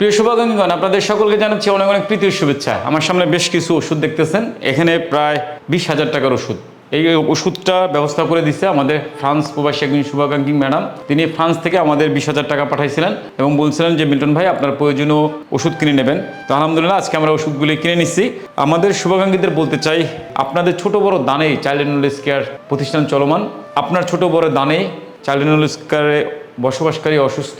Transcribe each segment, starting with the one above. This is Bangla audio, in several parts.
প্রিয় শুভাকাঙ্ক্ষীগণ আপনাদের সকলকে জানাচ্ছি অনেক অনেক প্রীতির শুভেচ্ছা। আমার সামনে বেশ কিছু ওষুধ দেখতেছেন। এখানে প্রায় বিশ হাজার টাকার ওষুধ। এই ওষুধটা ব্যবস্থা করে দিচ্ছে আমাদের ফ্রান্স প্রবাসী একজন শুভাকাঙ্ক্ষী ম্যাডাম। তিনি ফ্রান্স থেকে আমাদের বিশ হাজার টাকা পাঠাইছিলেন এবং বলছিলেন যে, মিল্টন ভাই, আপনার প্রয়োজনীয় ওষুধ কিনে নেবেন। তো আলহামদুলিল্লাহ, আজকে আমরা ওষুধগুলি কিনে নিচ্ছি। আমাদের শুভাকাঙ্ক্ষীদের বলতে চাই, আপনাদের ছোট বড় দানেই চাইল্ড নলেজ কেয়ার প্রতিষ্ঠান চলমান। আপনার ছোট বড় দানেই চাইল্ড নলেজ কেয়ারে বসবাসকারী অসুস্থ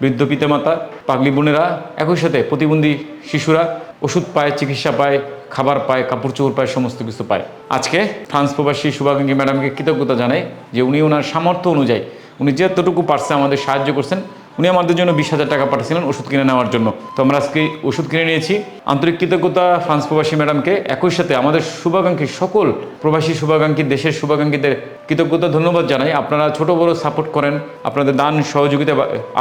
বৃদ্ধ পিতামাতা, পাগলি বোনেরা, একই সাথে প্রতিবন্ধী শিশুরা, ওষুধ পায়, চিকিৎসা পায়, খাবার পায়, কাপড় চোপড় পায়, সমস্ত কিছু পায়। আজকে ফ্রান্স প্রবাসী শুভাকাঙ্ক্ষী ম্যাডামকে কৃতজ্ঞতা জানাই যে উনি ওনার সামর্থ্য অনুযায়ী, উনি যতটুকু পারছে আমাদের সাহায্য করছেন, উনি আমাদের জন্য বিশ হাজার টাকা পাঠিয়েছিলেন ওষুধ কিনে নেওয়ার জন্য। তো আমরা আজকে ওষুধ কিনে নিয়েছি। আন্তরিক কৃতজ্ঞতা ফ্রান্স প্রবাসী ম্যাডামকে। একই সাথে আমাদের শুভাকাঙ্ক্ষী সকল প্রবাসী শুভাকাঙ্ক্ষী, দেশের শুভাকাঙ্ক্ষীদের কৃতজ্ঞতা, ধন্যবাদ জানাই। আপনারা ছোট বড় সাপোর্ট করেন। আপনাদের দান সহযোগিতা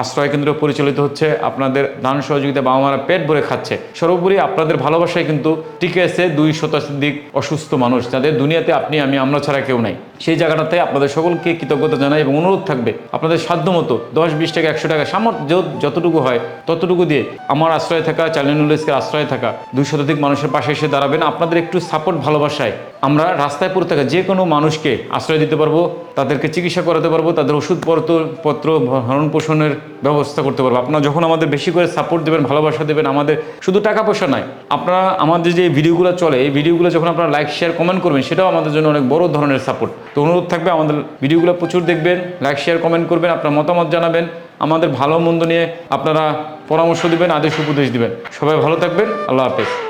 আশ্রয় কেন্দ্র পরিচালিত হচ্ছে। আপনাদের দান সহযোগিতা বাবা মারা পেট ভরে খাচ্ছে। সর্বোপরি আপনাদের ভালোবাসায় কিন্তু টিকে আছে দুই শতাধিক অসুস্থ মানুষ, যাদের দুনিয়াতে আপনি, আমি, আমরা ছাড়া কেউ নাই। সেই জায়গাটাতে আপনাদের সকলকে কৃতজ্ঞতা জানাই এবং অনুরোধ থাকবে, আপনাদের সাধ্য মতো দশ বিশ টাকা, একশো টাকা সামর্থ্য যতটুকু হয়, ততটুকু দিয়ে আমার আশ্রয় থাকা চ্যালেঞ্জকে আশ্রয় থাকা, দুই শতাধিক মানুষের পাশে এসে দাঁড়াবেন। আপনাদের একটু সাপোর্ট ভালোবাসায় আমরা রাস্তায় পড়ে থাকা যে কোনো মানুষকে আশ্রয় দিতে পারব, তাদেরকে চিকিৎসা করাতে পারব, তাদের ওষুধপত্র, পত্র, ভরণ পোষণের ব্যবস্থা করতে পারব। আপনারা যখন আমাদের বেশি করে সাপোর্ট দেবেন, ভালোবাসা দেবেন, আমাদের শুধু টাকা পয়সা নয় আপনারা আমাদের যে ভিডিওগুলো চলে, এই ভিডিওগুলো যখন আপনারা লাইক শেয়ার কমেন্ট করবেন, সেটাও আমাদের জন্য অনেক বড় ধরনের সাপোর্ট তো অনুরোধ থাকবে, আমাদের ভিডিওগুলো প্রচুর দেখবেন লাইক শেয়ার কমেন্ট করবেন, আপনার মতামত জানাবেন, আমাদের ভালো মন্দ নিয়ে আপনারা পরামর্শ দিবেন, আদেশ, উপদেশ দিবেন। সবাই ভালো থাকবেন, আল্লাহ হাফেজ।